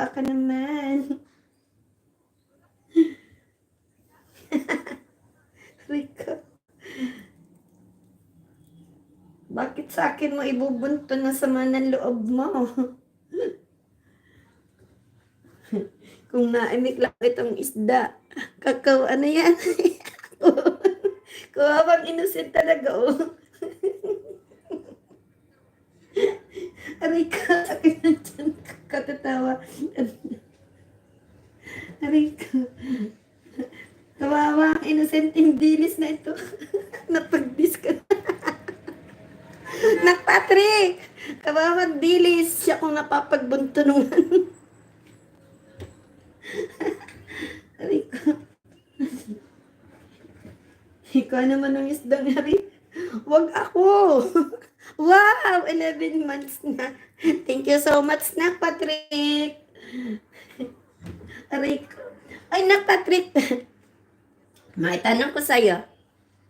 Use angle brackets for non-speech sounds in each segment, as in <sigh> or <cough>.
Kawawa ka naman. <laughs> Rico. Bakit sa akin mo ibubunto na sama ng loob mo? <laughs> Kung naimik lang itong isda, kakaw, ano yan? <laughs> Kawawang innocent talaga, oh. Aray sakit na dyan. Katatawa. Aray ka. Kawawa, innocent dilis na ito. <laughs> Napag-dis ka na. <laughs> Nak Patrick! Kawawang dilis. Siya kung napapagbuntunungan. <laughs> Aray ka. Ikaw naman ang isdang hari. Wag ako. Wow! 11 months na. Thank you so much, Nak Patrick. Ko. Ay, Nak Patrick. May tanong ko sa'yo.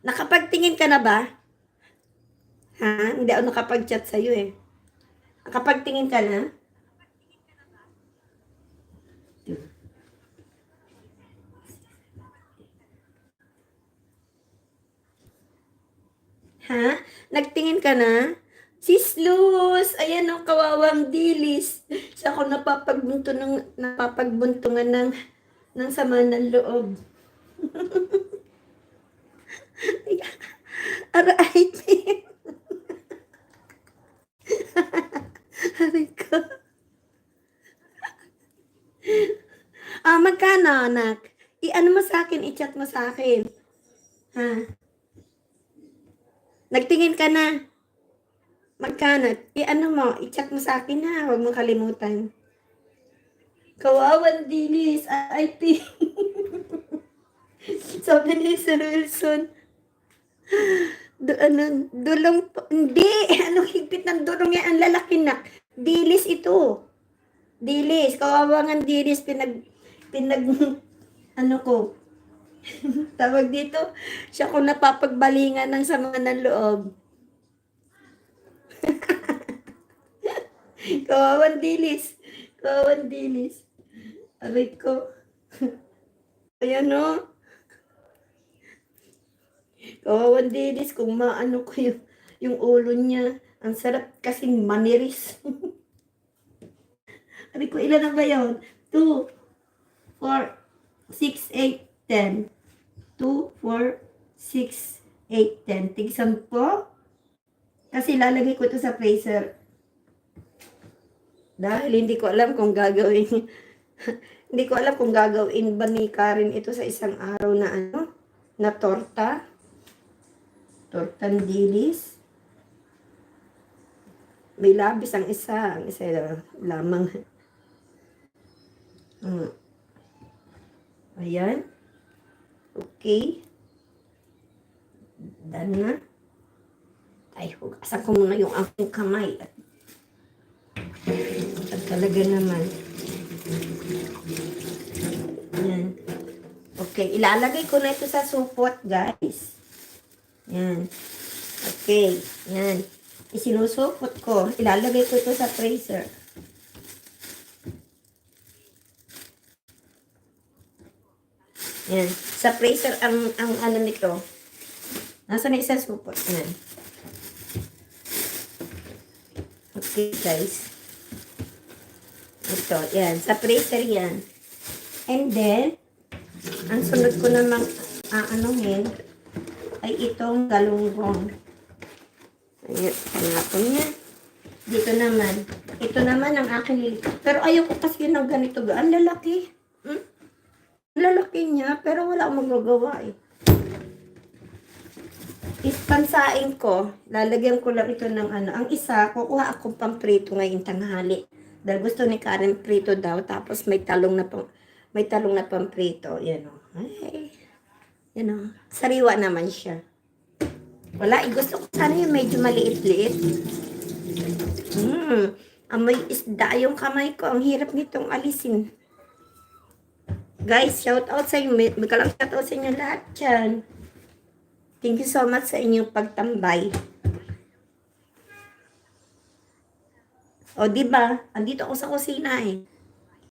Nakapagtingin ka na ba? Ha? Hindi ako nakapag-chat sa'yo eh. Nakapagtingin ka na? Ha? Nagtingin ka na? Sis Luz! Ayan ang kawawang dilis. Sa ako napapagbunto ng, napapagbuntungan ng, ng sama ng loob. <laughs> Aray, Aray ko. Ah, magkano, anak? I-ano mo sa akin, i-chat mo sa akin. Ha? Nagtingin ka na. Magkano? I-ano mo, i-chat mo sa akin ha, huwag mo kalimutan. Kawawan dilis, IT. <laughs> Sabi ni Sir Wilson, do, ano, dulong, hindi, <laughs> ano higpit ng dulong yan, ang lalaki na. Dilis ito. Dilis, kawawangan dilis, pinag, pinag, <laughs> ano ko, <laughs> tawag dito, siya ko napapagbalingan ng sama ng loob. <laughs> Kawawan dilis. Kawawan dilis. Aray ko. <laughs> Ayan o. Kawawan dilis kung maano ko yung, yung ulo niya. Ang sarap kasing maniris. Aray ko, ilan na ba yun? 2, 4, 6, 8, 10. 2, 4, 6, 8, 10. Tigsan po. Kasi lalagay ko ito sa freezer. Dahil hindi ko alam kung gagawin. <laughs> hindi ko alam kung gagawin ba ni Karen ito sa isang araw na ano, na torta. Tortang dilis. May labis ang isa, ang isa lamang. Hmm. <laughs> Ayan. Okay. Done na. Ay, hugasan ko muna yung aking kamay. At, talaga naman. Yan. Okay, ilalagay ko na ito sa supot, guys. Yan. Okay, yan. Isinusupot ko. Ilalagay ko ito sa freezer. Yan. Sa freezer ang ang ano nito. Nasa na isa supot. Yan. Okay, guys. Ito, yan. Sa freezer yan. And then, ang sunod ko namang aanuhin ay itong galunggong. Ayan, hanapon niya. Dito naman. Ito naman ang akin. Pero ayoko kasi ng ganito. Ang lalaki. Lalaki niya, pero wala akong magagawa eh. Ispansain ko, lalagyan ko lang ito ng ano. Ang isa, kukuha akong pamprito ngayong tanghali. Dahil gusto ni Karen prito daw, tapos may talong na pang, may talong na pamprito. Yan o. Ay, yan o. Sariwa naman siya. Wala, eh, gusto ko sana yung medyo maliit-liit. Hmm, amoy isda yung kamay ko. Ang hirap nitong alisin. Guys, shout out sa inyo. May, may kalang shout out sa inyo lahat dyan. Thank you so much sa inyong pagtambay. O, di ba? Andito ako sa kusina eh.